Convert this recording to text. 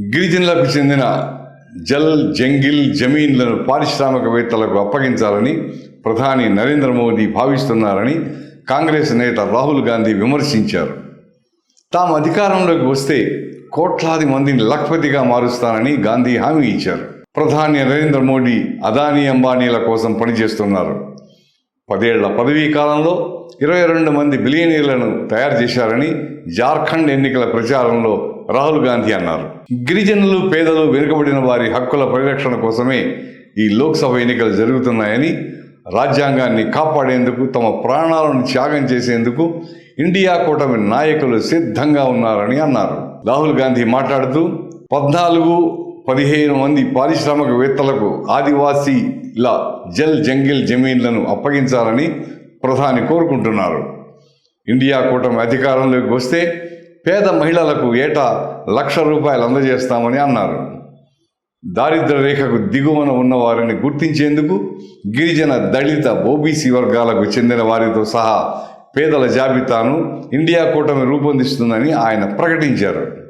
గిరిజనులకు చెందిన జల్ జంగిల్ జమీన్లను పారిశ్రామికవేత్తలకు అప్పగించాలని ప్రధాని నరేంద్ర మోదీ భావిస్తున్నారని కాంగ్రెస్ నేత రాహుల్ గాంధీ విమర్శించారు. తాము అధికారంలోకి వస్తే కోట్లాది మందిని లఖపతిగా మారుస్తానని గాంధీ హామీ ఇచ్చారు. ప్రధాని నరేంద్ర మోడీ అదానీ అంబానీల కోసం పనిచేస్తున్నారు. పదేళ్ళ పదవీ కాలంలో ఇరవై రెండు మంది బిలియనీర్లను తయారు చేశారని జార్ఖండ్ ఎన్నికల ప్రచారంలో రాహుల్ గాంధీ అన్నారు. గిరిజనులు పేదలు వెనుకబడిన వారి హక్కుల పరిరక్షణ కోసమే ఈ లోక్సభ ఎన్నికలు జరుగుతున్నాయని రాజ్యాంగాన్ని కాపాడేందుకు తమ ప్రాణాలను త్యాగం చేసేందుకు ఇండియా కూటమి నాయకులు సిద్ధంగా ఉన్నారని అన్నారు. రాహుల్ గాంధీ మాట్లాడుతూ పద్నాలుగు పదిహేను మంది పారిశ్రామికవేత్తలకు ఆదివాసీల జల్ జంగిల్ జమీన్లను అప్పగించాలని ప్రధాని కోరుకుంటున్నారు. ఇండియా కూటమి అధికారంలోకి వస్తే పేద మహిళలకు ఏటా లక్ష రూపాయలు అందజేస్తామని అన్నారు. దారిద్ర రేఖకు దిగువన ఉన్న వారిని గుర్తించేందుకు గిరిజన దళిత ఓబీసీ వర్గాలకు చెందిన వారితో సహా పేదల జాబితాను ఇండియా కూటమి రూపొందిస్తుందని ఆయన ప్రకటించారు.